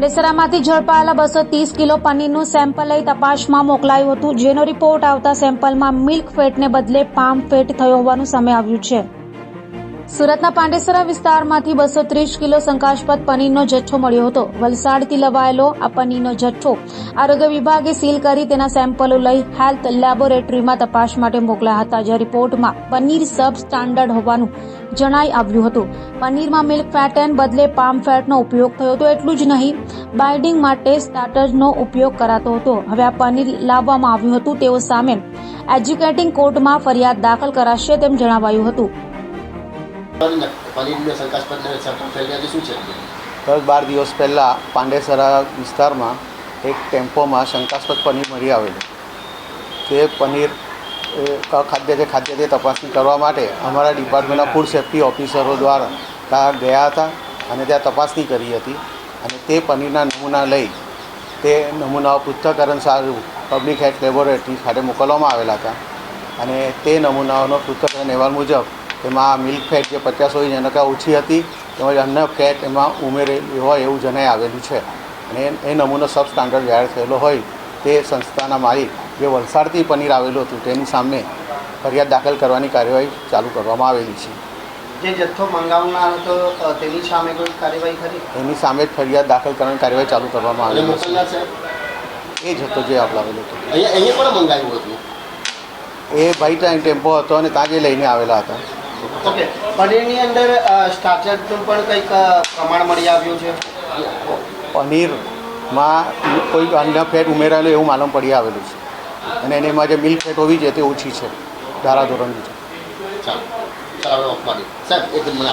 પાંડેસરામાંથી ઝડપાયેલા બસો ત્રીસ kilo પનીરનું sample લઈ તપાસમાં મોકલાયું હતું, જેનો રિપોર્ટ આવતા સેમ્પલમાં મિલ્ક ફેટને બદલે પામ ફેટ થયો હોવાનું સામે આવ્યું છે. સુરતના પાંડેસરા વિસ્તારમાંથી બસો ત્રીસ કિલો શંકાસ્પદ પનીરનો જથ્થો મળ્યો હતો. વલસાડથી લવાયેલો આ પનીરનો જથ્થો આરોગ્ય વિભાગે સીલ કરી તેના સેમ્પલો લઈ હેલ્થ લેબોરેટરીમાં તપાસ માટે મોકલ્યા હતા, જે રિપોર્ટમાં પનીર સબ સ્ટાન્ડર્ડ હોવાનું જણાઈ આવ્યું હતું. પનીરમાં મિલ્ક ફેટન બદલે પામ ફેટનો ઉપયોગ થયો હતો, એટલું જ નહીં બાઇડિંગ માટે સ્ટાર્ટર્સનો ઉપયોગ કરાતો હતો. હવે આ પનીર લાવવામાં આવ્યું હતું, તેઓ સામે એજ્યુકેટિંગ કોર્ટમાં ફરિયાદ દાખલ કરાશે તેમ જણાવાયું હતું. દસ બાર દિવસ પહેલાં પાંડેસરા વિસ્તારમાં એક ટેમ્પોમાં શંકાસ્પદ પનીર મળી આવેલું. તે પનીર, એ અખાદ્ય છે ખાદ્ય તે તપાસણી કરવા માટે અમારા ડિપાર્ટમેન્ટના ફૂડ સેફ્ટી ઓફિસરો દ્વારા ત્યાં ગયા હતા અને ત્યાં તપાસણી કરી હતી અને તે પનીરના નમૂના લઈ તે નમૂનાઓ પૃથ્થકરણ સારું, પબ્લિક હેલ્થ લેબોરેટરી ખાતે મોકલવામાં આવેલા હતા અને તે નમૂનાઓનો પૃથ્થકરણ અહેવાલ મુજબ તેમાં મિલ્ક ફેટ જે પચાસ હોય એના કરતાં ઓછી હતી. તેમજ અન્ય ફેટ એમાં ઉમેરેલી હોય એવું જણાઈ આવેલું છે. અને એ નમૂનો સબ સ્ટાન્ડર્ડ જાહેર થયેલો હોય તે સંસ્થાના માલિક જે વલસાડથી પનીર આવેલું હતું તેની સામે ફરિયાદ દાખલ કરવાની કાર્યવાહી ચાલુ કરવામાં આવેલી છે. જે જથ્થો મંગાવનાર હતો તેની સામે કોઈ કાર્યવાહી કરી એની સામે જ ફરિયાદ દાખલ કરવાની કાર્યવાહી ચાલુ કરવામાં આવેલી છે. એ જથ્થો જે આપલાવેલો હતો. અહીંયા પણ મંગાવ્યું હતું? એ ભાઈ ત્યાં ટેમ્પો હતો અને ત્યાં જે લઈને આવેલા હતા. ઓકે પનીરની અંદર સ્ટાર્ચરનું પણ કંઈક પ્રમાણ મળી આવ્યું છે? પનીરમાં કોઈ અન્ય ફેટ ઉમેરાયેલું એવું માલુમ પડી આવેલું છે. અને એમાં જે મિલ્ક ફેટ હોવી જોઈએ તે ઓછી છે ધારાધોરણની છે. ચાલો સાહેબ એક